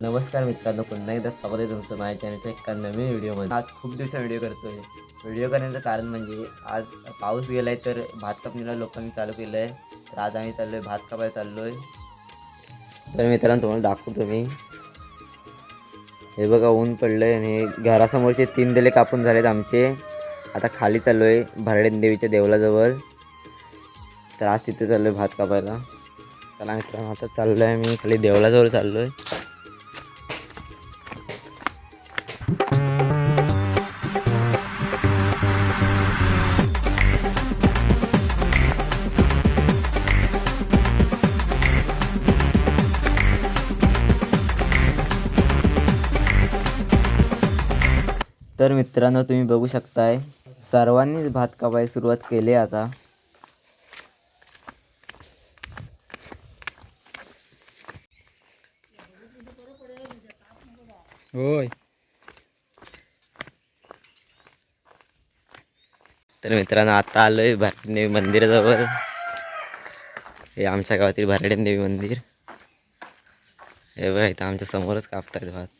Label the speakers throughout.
Speaker 1: नमस्कार मित्रांनो पुन्हा एकदा स्वागत आहे तुमचं माझ्या चॅनलच्या एका नवीन व्हिडिओमध्ये. आज खूप दिवसा व्हिडिओ करतो आहे व्हिडिओ करण्याचं कारण म्हणजे आज पाऊस गेला आहे तर भात कापणीला लोकांनी चालू केलं आहे तर आज आम्ही चाललो आहे भात कापायला चाललो आहे तर मित्रांनो तुम्हाला दाखवतो मी. हे बघा ऊन पडलं आहे आणि घरासमोरचे तीन दिले कापून झालेत आमचे. आता खाली चाललो आहे भरडेन देवीच्या देवळाजवळ. तर आज तिथे चाललो आहे भात कापायला. चला मित्रांनो आता चाललो आहे मी खाली देवळाजवळ चाललो आहे तर मित्रांनो तुम्ही बघू शकताय सर्वांनीच भात कापायला सुरुवात केली आता.
Speaker 2: होय.
Speaker 1: तर मित्रांनो आता आलो आहे भारतीय देवी मंदिराजवळ. हे आमच्या गावातील भारडेन देवी मंदिर. हे बघा इथं आमच्या समोरच कापतायत भात.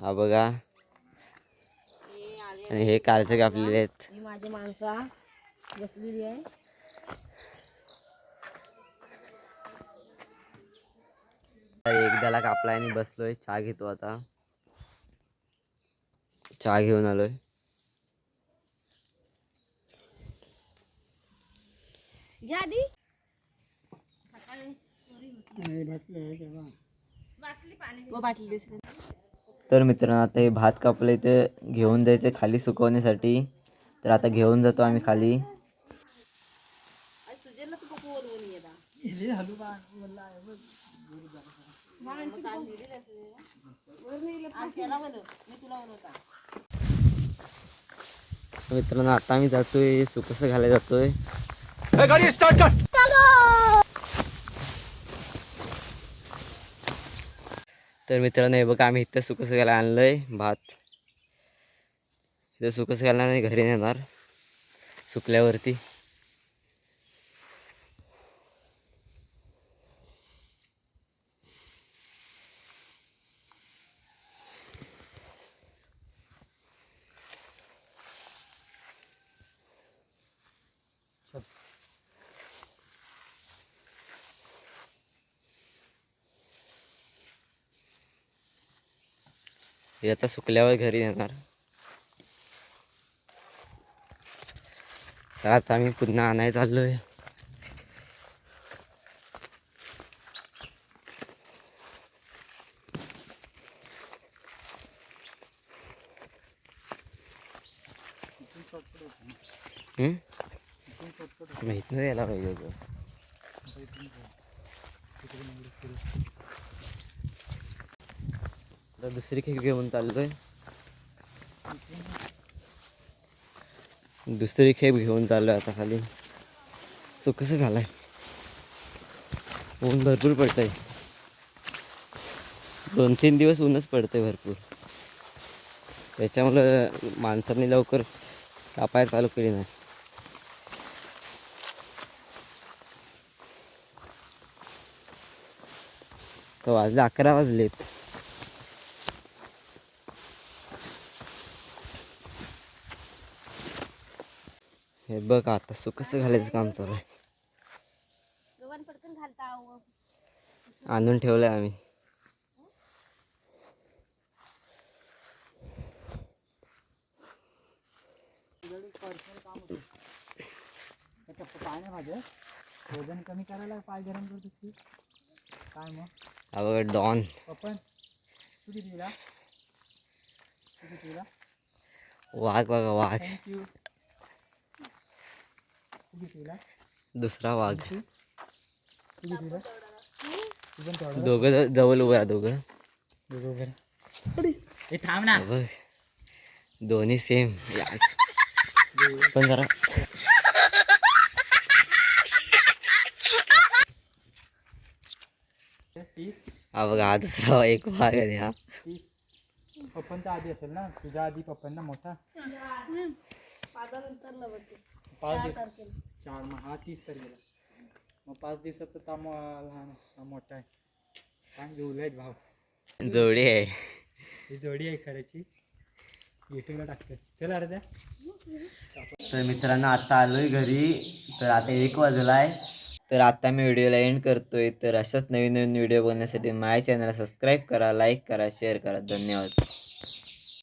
Speaker 1: हा बघा. आणि हे कालचे कापलेले आहेत
Speaker 3: ही माझी माणसा बसलेली आहे.
Speaker 1: एकदाला कापलाय आणि बसलोय. चहा घेतो आता. चहा घेऊन आलोय.
Speaker 3: या आधी. व बाटली दिसली
Speaker 1: तर मित्रांनो आता हे भात कापले ते घेऊन जायचं खाली सुकवण्यासाठी. तर आता घेऊन जातो आम्ही खाली. मित्रांनो आता आम्ही जातोय सुकस घालायला जातोय. तर मित्रांनो हे बघा आम्ही इथं सुकस आणलं आहे भात. इथं सुकस घालणार नाही घरी नेणार. सुकल्यावरती. हे आता सुकल्यावर घरी येणार. तर आता आम्ही पुन्हा आणायला चाललोय. आहे माहीत नाही यायला पाहिजे आता दुसरी खेक घेऊन चाललोय. दुसरी खेप घेऊन चाललोय आता खाली. सो कसं घालाय ऊन भरपूर पडतंय. दोन तीन दिवस ऊनच पडतंय भरपूर. त्याच्यामुळं माणसांनी लवकर कापाय चालू केली नाही. तर वाजले अकरा वाजलेत. हे बघ आता सु कसं घालायचं काम चालू आहे. आणून ठेवलंय आम्ही
Speaker 2: वजन कमी करायला पाय गरम करतो काय मग
Speaker 1: हा बघा डॉन.
Speaker 2: पप्पन तू किती दिला तू किती दिला
Speaker 1: वाघ बघा वाघ.
Speaker 2: थँक्यू
Speaker 1: दुसरा वाघ. दोघं जवळ उभं राहा दोघं.
Speaker 2: थांब ना.
Speaker 1: बघ. दोन्ही सेम पण जरा. हा बघा हा दुसरा एक वाघ आहे हा.
Speaker 2: पप्पांचा आधी असेल ना? तुझ्या आधी पप्पांना मोठा. पाच दिवस चार मग हा तीस तर गेला मग पाच दिवसाचा ताम लहान हा मोठा आहे. सांग जुळले आहेत भाव
Speaker 1: जोडी आहे.
Speaker 2: ही जोडी आहे खऱ्याची. युट्यूबला टाकते. चल अर्ध्या.
Speaker 1: तर मित्रांनो आता आलोय घरी. तर आता एक वाजलाय तर आता मी व्हिडिओला एंड करतोय. तर अशाच नवीन नवीन व्हिडिओ बघण्यासाठी माझ्या चॅनलला सबस्क्राईब करा लाईक करा शेअर करा. धन्यवाद.